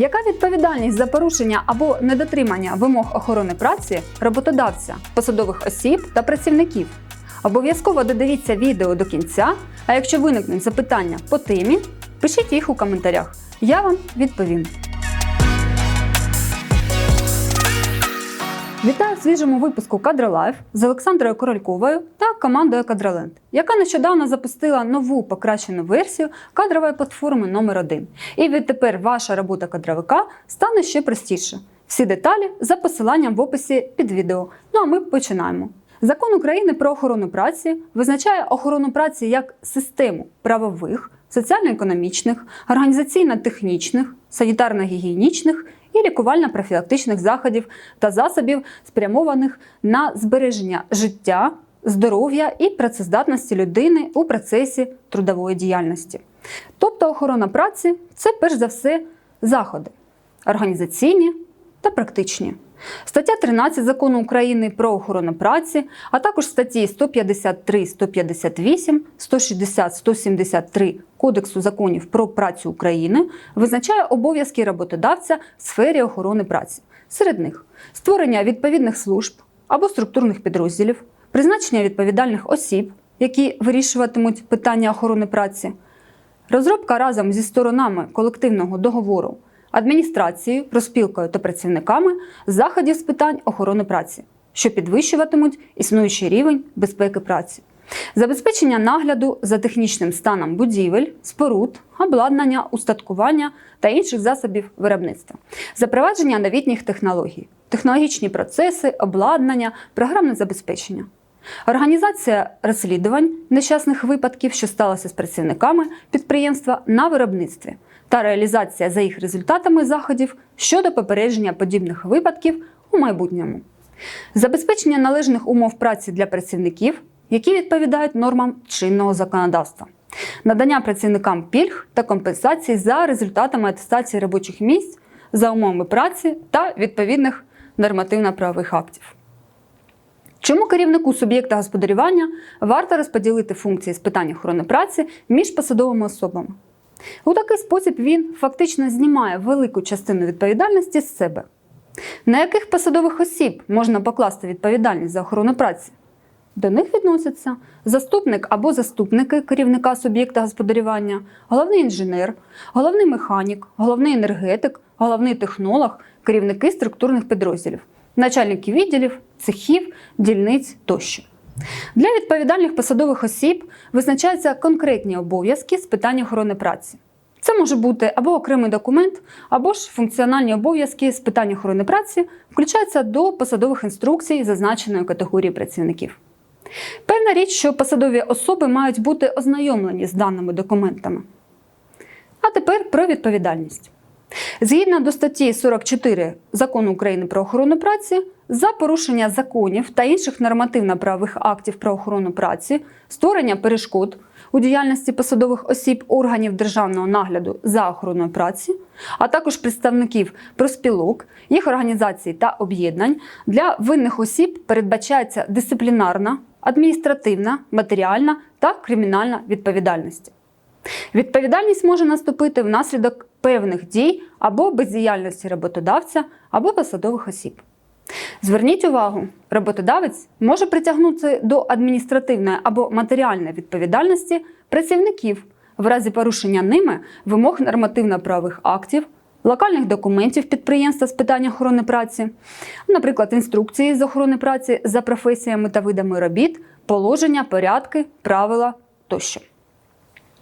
Яка відповідальність за порушення або недотримання вимог охорони праці роботодавця, посадових осіб та працівників? Обов'язково додивіться відео до кінця, а якщо виникнуть запитання по темі, пишіть їх у коментарях. Я вам відповім. Вітаю в свіжому випуску Кадролайф з Олександрою Корольковою та командою Кадроленд, яка нещодавно запустила нову покращену версію кадрової платформи номер 1 І відтепер ваша робота кадровика стане ще простіше. Всі деталі за посиланням в описі під відео. Ну а ми починаємо. Закон України про охорону праці визначає охорону праці як систему правових, соціально-економічних, організаційно-технічних, санітарно-гігієнічних і лікувально-профілактичних заходів та засобів, спрямованих на збереження життя, здоров'я і працездатності людини у процесі трудової діяльності. Тобто охорона праці це перш за все заходи організаційні та практичні. Стаття 13 закону України про охорону праці, а також статті 153, 158, 160, 173 Кодексу законів про працю України визначає обов'язки роботодавця в сфері охорони праці. Серед них створення відповідних служб або структурних підрозділів, призначення відповідальних осіб, які вирішуватимуть питання охорони праці, розробка разом зі сторонами колективного договору адміністрацією, розпілкою та працівниками заходів з питань охорони праці, що підвищуватимуть існуючий рівень безпеки праці, забезпечення нагляду за технічним станом будівель, споруд, обладнання, устаткування та інших засобів виробництва, запровадження новітніх технологій, технологічні процеси, обладнання, програмне забезпечення. Організація розслідувань нещасних випадків, що сталося з працівниками підприємства на виробництві, та реалізація за їх результатами заходів щодо попередження подібних випадків у майбутньому, забезпечення належних умов праці для працівників, які відповідають нормам чинного законодавства, надання працівникам пільг та компенсацій за результатами атестації робочих місць за умовами праці та відповідних нормативно-правових актів. Чому керівнику суб'єкта господарювання варто розподілити функції з питань охорони праці між посадовими особами? У такий спосіб він фактично знімає велику частину відповідальності з себе. На яких посадових осіб можна покласти відповідальність за охорону праці? До них відносяться заступник або заступники керівника суб'єкта господарювання, головний інженер, головний механік, головний енергетик, головний технолог, керівники структурних підрозділів, начальники відділів, цехів, дільниць тощо. Для відповідальних посадових осіб визначаються конкретні обов'язки з питань охорони праці. Це може бути або окремий документ, або ж функціональні обов'язки з питань охорони праці включаються до посадових інструкцій зазначеної категорії працівників. Певна річ, що посадові особи мають бути ознайомлені з даними документами. А тепер про відповідальність. Згідно до статті 44 Закону України про охорону праці, за порушення законів та інших нормативно-правових актів про охорону праці, створення перешкод у діяльності посадових осіб органів державного нагляду за охороною праці, а також представників проспілок, їх організацій та об'єднань для винних осіб передбачається дисциплінарна, адміністративна, матеріальна та кримінальна відповідальність. Відповідальність може наступити внаслідок певних дій або бездіяльності роботодавця або посадових осіб. Зверніть увагу, роботодавець може притягнути до адміністративної або матеріальної відповідальності працівників в разі порушення ними вимог нормативно-правових актів, локальних документів підприємства з питань охорони праці, наприклад, інструкції з охорони праці за професіями та видами робіт, положення, порядки, правила тощо.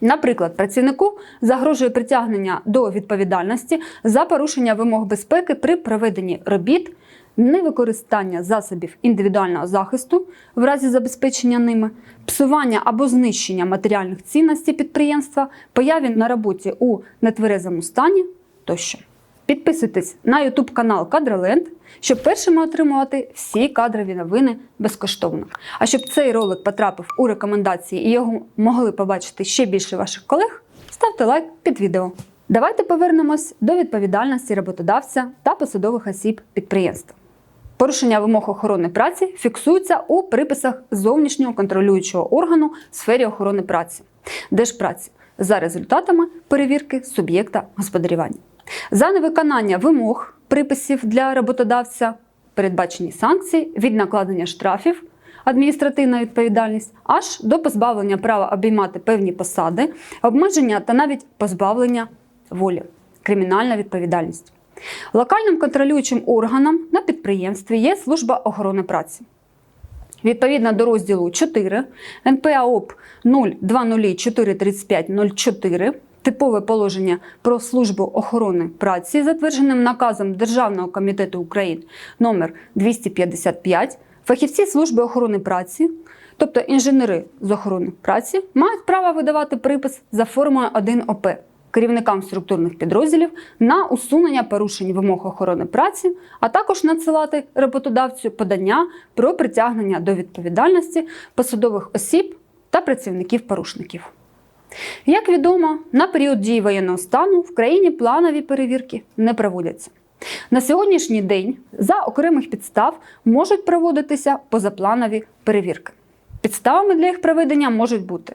Наприклад, працівнику загрожує притягнення до відповідальності за порушення вимог безпеки при проведенні робіт, невикористання засобів індивідуального захисту в разі забезпечення ними, псування або знищення матеріальних цінностей підприємства, появі на роботі у нетверезому стані тощо. Підписуйтесь на YouTube канал Кадроленд, щоб першими отримувати всі кадрові новини безкоштовно. А щоб цей ролик потрапив у рекомендації і його могли побачити ще більше ваших колег, ставте лайк під відео. Давайте повернемось до відповідальності роботодавця та посадових осіб підприємства. Порушення вимог охорони праці фіксуються у приписах зовнішнього контролюючого органу в сфері охорони праці, Держпраці за результатами перевірки суб'єкта господарювання. За невиконання вимог приписів для роботодавця передбачені санкції від накладення штрафів, адміністративна відповідальність аж до позбавлення права обіймати певні посади, обмеження та навіть позбавлення волі, кримінальна відповідальність. Локальним контролюючим органом на підприємстві є служба охорони праці. Відповідно до розділу 4 НПАОП 020435404 типове положення про службу охорони праці, затвердженим наказом Державного комітету України номер 255, фахівці служби охорони праці, тобто інженери з охорони праці, мають право видавати припис за формою 1 ОП керівникам структурних підрозділів на усунення порушень вимог охорони праці, а також надсилати роботодавцю подання про притягнення до відповідальності посадових осіб та працівників-порушників. Як відомо, на період дії воєнного стану в країні планові перевірки не проводяться. На сьогоднішній день за окремих підстав можуть проводитися позапланові перевірки. Підставами для їх проведення можуть бути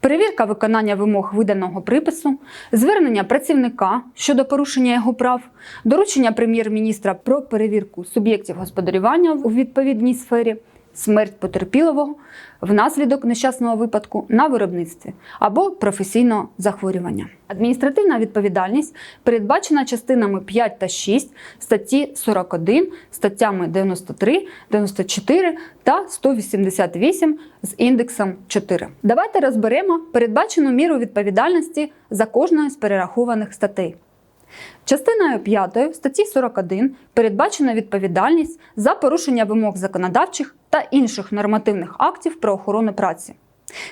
перевірка виконання вимог виданого припису, звернення працівника щодо порушення його прав, доручення прем'єр-міністра про перевірку суб'єктів господарювання у відповідній сфері, смерть потерпілого внаслідок нещасного випадку на виробництві або професійного захворювання. Адміністративна відповідальність передбачена частинами 5 та 6 статті 41, статтями 93, 94 та 188 з індексом 4. Давайте розберемо передбачену міру відповідальності за кожною з перерахованих статей. Частиною 5 статті 41 передбачена відповідальність за порушення вимог законодавчих та інших нормативних актів про охорону праці.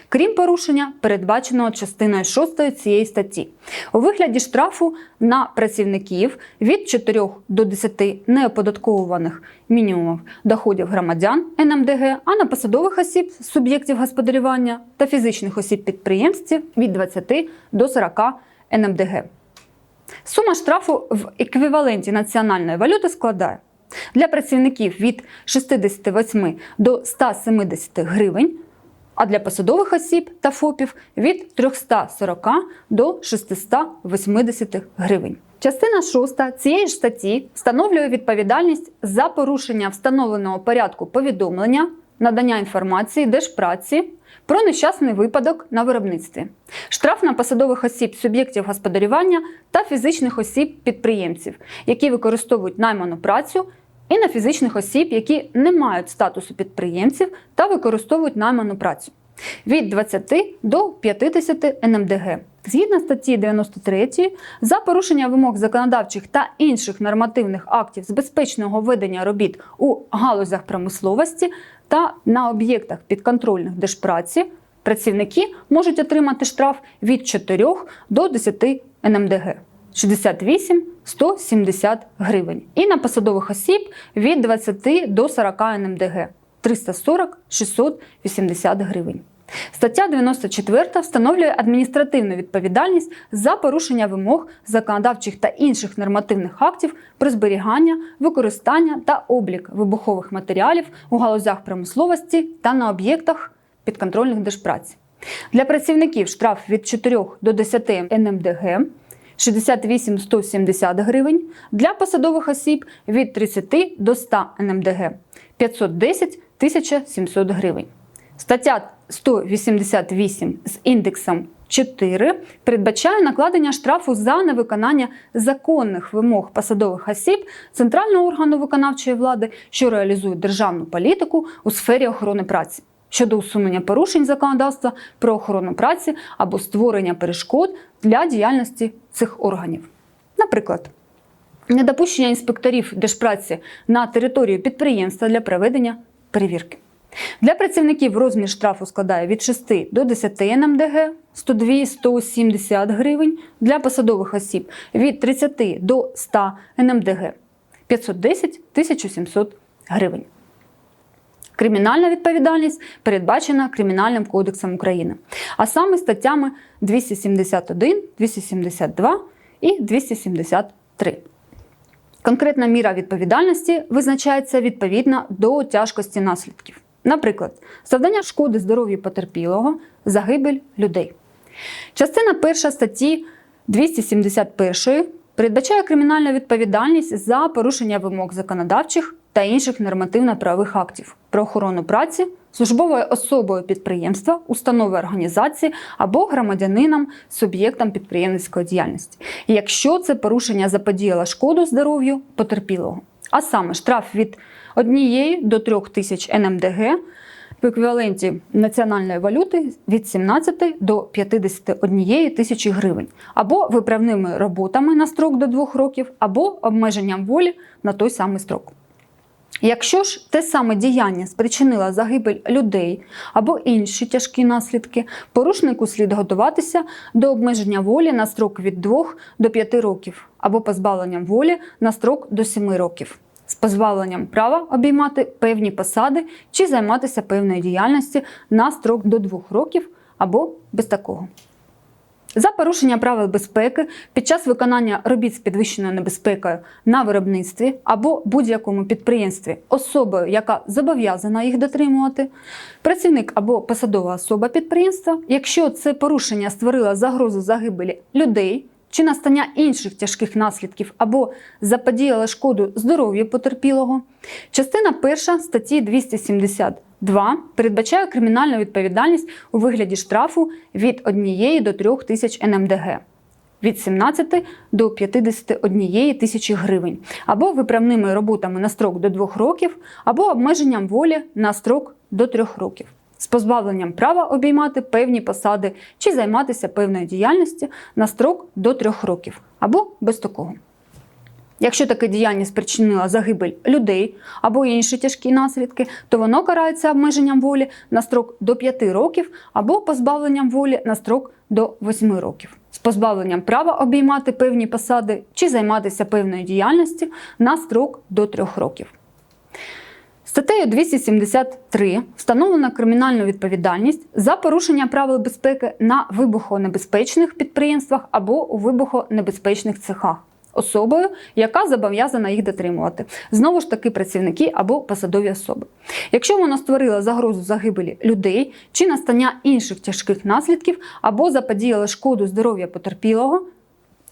Крім порушення, передбаченого частиною 6 цієї статті, у вигляді штрафу на працівників від 4 до 10 неоподатковуваних мінімумів доходів громадян НМДГ, а на посадових осіб суб'єктів господарювання та фізичних осіб підприємців від 20 до 40 НМДГ. Сума штрафу в еквіваленті національної валюти складає для працівників від 68 до 170 гривень, а для посадових осіб та ФОПів від 340 до 680 гривень. Частина 6 цієї ж статті встановлює відповідальність за порушення встановленого порядку повідомлення, надання інформації Держпраці про нещасний випадок на виробництві, штраф на посадових осіб суб'єктів господарювання та фізичних осіб підприємців, які використовують найману працю, і на фізичних осіб, які не мають статусу підприємців та використовують найману працю від 20 до 50 НМДГ. Згідно статті 93, за порушення вимог законодавчих та інших нормативних актів з безпечного ведення робіт у галузях промисловості та на об'єктах підконтрольних держпраці працівники можуть отримати штраф від 4 до 10 НМДГ. 68 170 гривень. І на посадових осіб від 20 до 40 НМДГ 340 680 гривень. Стаття 94 встановлює адміністративну відповідальність за порушення вимог законодавчих та інших нормативних актів про зберігання, використання та облік вибухових матеріалів у галузях промисловості та на об'єктах підконтрольних держпраці. Для працівників штраф від 4 до 10 НМДГ 68 170 гривень, для посадових осіб від 30 до 100 НМДГ 510 1700 гривень. Стаття 188 з індексом 4 передбачає накладення штрафу за невиконання законних вимог посадових осіб центрального органу виконавчої влади, що реалізує державну політику у сфері охорони праці щодо усунення порушень законодавства про охорону праці або створення перешкод для діяльності цих органів. Наприклад, недопущення інспекторів держпраці на територію підприємства для проведення перевірки. Для працівників розмір штрафу складає від 6 до 10 НМДГ 102-170 гривень, для посадових осіб від 30 до 100 НМДГ 510-1700 гривень. Кримінальна відповідальність передбачена Кримінальним кодексом України, а саме статтями 271, 272 і 273. Конкретна міра відповідальності визначається відповідно до тяжкості наслідків. Наприклад, завдання шкоди здоров'ю потерпілого, загибель людей. Частина 1 статті 271 передбачає кримінальну відповідальність за порушення вимог законодавчих та інших нормативно-правових актів про охорону праці службовою особою підприємства, установи організації або громадянином суб'єктом підприємницької діяльності, якщо це порушення заподіяло шкоду здоров'ю потерпілого, а саме штраф від 1 до 3 тисяч НМДГ в еквіваленті національної валюти від 17 до 51 тисячі гривень, або виправними роботами на строк до 2 років, або обмеженням волі на той самий строк. Якщо ж те саме діяння спричинило загибель людей або інші тяжкі наслідки, порушнику слід готуватися до обмеження волі на строк від 2 до 5 років або позбавленням волі на строк до 7 років з позбавленням права обіймати певні посади чи займатися певною діяльністю на строк до 2 років або без такого. За порушення правил безпеки під час виконання робіт з підвищеною небезпекою на виробництві або будь-якому підприємстві. Особою, яка зобов'язана їх дотримувати, працівник або посадова особа підприємства, якщо це порушення створило загрозу загибелі людей чи настання інших тяжких наслідків або заподіяла шкоду здоров'ю потерпілого, частина 1 статті 270 2 передбачає кримінальну відповідальність у вигляді штрафу від 1 до 3 тисяч НМДГ, від 17 до 51 тисячі гривень, або виправними роботами на строк до 2 років, або обмеженням волі на строк до 3 років. З позбавленням права обіймати певні посади чи займатися певною діяльністю на строк до 3 років, або без такого. Якщо таке діяння спричинило загибель людей або інші тяжкі наслідки, то воно карається обмеженням волі на строк до 5 років або позбавленням волі на строк до 8 років, з позбавленням права обіймати певні посади чи займатися певною діяльністю на строк до 3 років. Статтею 273 встановлена кримінальна відповідальність за порушення правил безпеки на вибухонебезпечних підприємствах або у вибухонебезпечних цехах особою, яка зобов'язана їх дотримувати. Знову ж таки, працівники або посадові особи. Якщо вона створила загрозу загибелі людей чи настання інших тяжких наслідків, або заподіяла шкоду здоров'я потерпілого.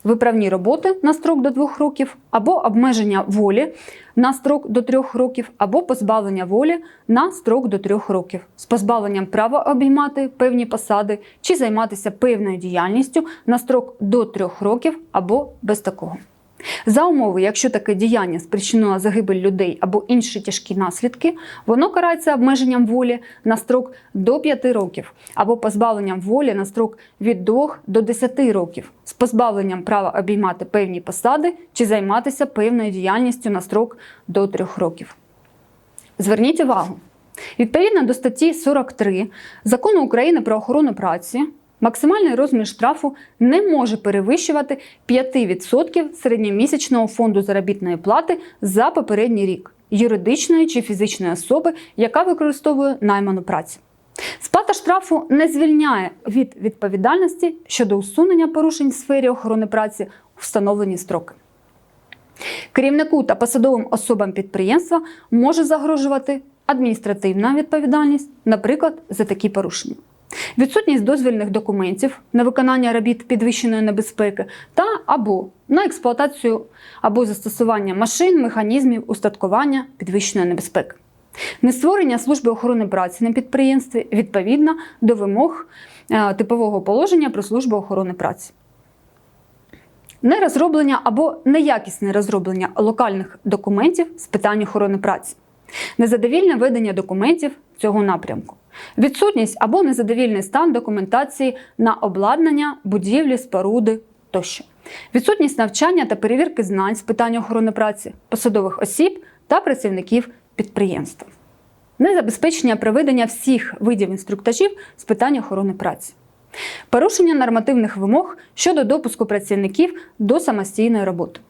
Виправні роботи на строк до 2 років, або обмеження волі на строк до 3 років, або позбавлення волі на строк до 3 років, з позбавленням права обіймати певні посади чи займатися певною діяльністю на строк до 3 років, або без такого. За умови, якщо таке діяння спричинило загибель людей або інші тяжкі наслідки, воно карається обмеженням волі на строк до 5 років або позбавленням волі на строк від 2 до 10 років, з позбавленням права обіймати певні посади чи займатися певною діяльністю на строк до 3 років. Зверніть увагу. Відповідно до статті 43 Закону України про охорону праці, максимальний розмір штрафу не може перевищувати 5% середньомісячного фонду заробітної плати за попередній рік юридичної чи фізичної особи, яка використовує найману працю. Сплата штрафу не звільняє від відповідальності щодо усунення порушень в сфері охорони праці у встановлені строки. Керівнику та посадовим особам підприємства може загрожувати адміністративна відповідальність, наприклад, за такі порушення. Відсутність дозвільних документів на виконання робіт підвищеної небезпеки та або на експлуатацію або застосування машин, механізмів устаткування підвищеної небезпеки. Нестворення служби охорони праці на підприємстві відповідно до вимог е, типового положення про службу охорони праці. Нерозроблення або неякісне розроблення локальних документів з питань охорони праці, незадовільне ведення документів цього напрямку, відсутність або незадовільний стан документації на обладнання, будівлі, споруди тощо, відсутність навчання та перевірки знань з питань охорони праці, посадових осіб та працівників підприємства, незабезпечення проведення всіх видів інструктажів з питань охорони праці. Порушення нормативних вимог щодо допуску працівників до самостійної роботи,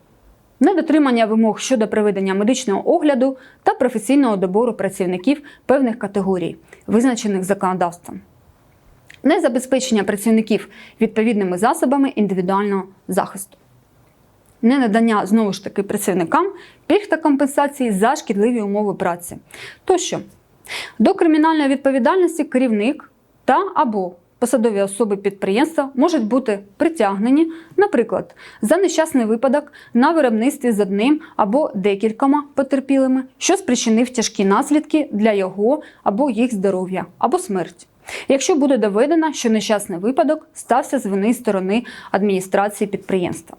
недотримання вимог щодо проведення медичного огляду та професійного добору працівників певних категорій, визначених законодавством, незабезпечення працівників відповідними засобами індивідуального захисту, ненадання знову ж таки працівникам пільг та компенсації за шкідливі умови праці. Тощо до кримінальної відповідальності керівник та або посадові особи підприємства можуть бути притягнені, наприклад, за нещасний випадок на виробництві з одним або декількома потерпілими, що спричинив тяжкі наслідки для його або їх здоров'я або смерть. Якщо буде доведено, що нещасний випадок стався з вини сторони адміністрації підприємства.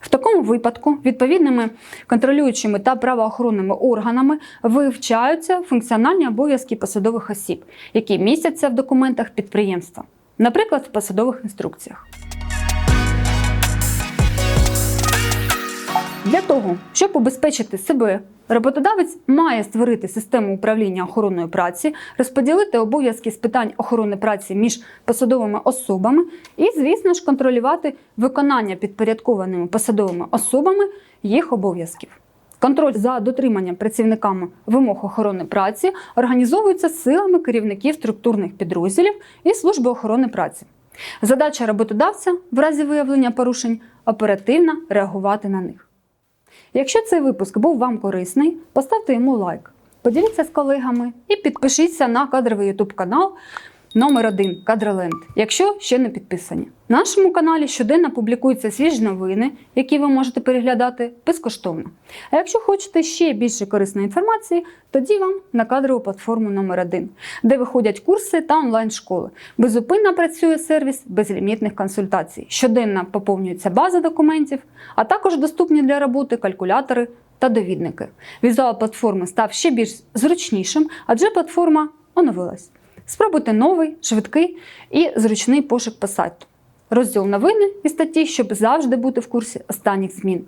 В такому випадку відповідними контролюючими та правоохоронними органами вивчаються функціональні обов'язки посадових осіб, які містяться в документах підприємства, наприклад, в посадових інструкціях. Для того, щоб убезпечити себе, роботодавець має створити систему управління охороною праці, розподілити обов'язки з питань охорони праці між посадовими особами і, звісно ж, контролювати виконання підпорядкованими посадовими особами їх обов'язків. Контроль за дотриманням працівниками вимог охорони праці організовується силами керівників структурних підрозділів і служби охорони праці. Задача роботодавця в разі виявлення порушень оперативно реагувати на них. Якщо цей випуск був вам корисний, поставте йому лайк, поділіться з колегами і підпишіться на кадровий YouTube канал номер 1 Кадроленд, якщо ще не підписані. На нашому каналі щоденно публікуються свіжі новини, які ви можете переглядати безкоштовно. А якщо хочете ще більше корисної інформації, тоді вам на кадрову платформу номер 1 де виходять курси та онлайн-школи. Безупинно працює сервіс безлімітних консультацій. Щоденно поповнюється база документів, а також доступні для роботи калькулятори та довідники. Візуал платформи став ще більш зручнішим, адже платформа оновилась. Спробуйте новий, швидкий і зручний пошук по сайту. Розділ новини і статті, щоб завжди бути в курсі останніх змін.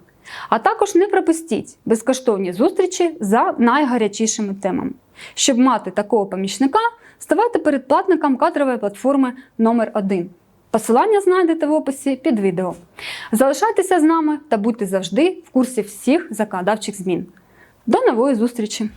А також не пропустіть безкоштовні зустрічі за найгарячішими темами. Щоб мати такого помічника, ставайте передплатником кадрової платформи номер 1 Посилання знайдете в описі під відео. Залишайтеся з нами та будьте завжди в курсі всіх законодавчих змін. До нової зустрічі!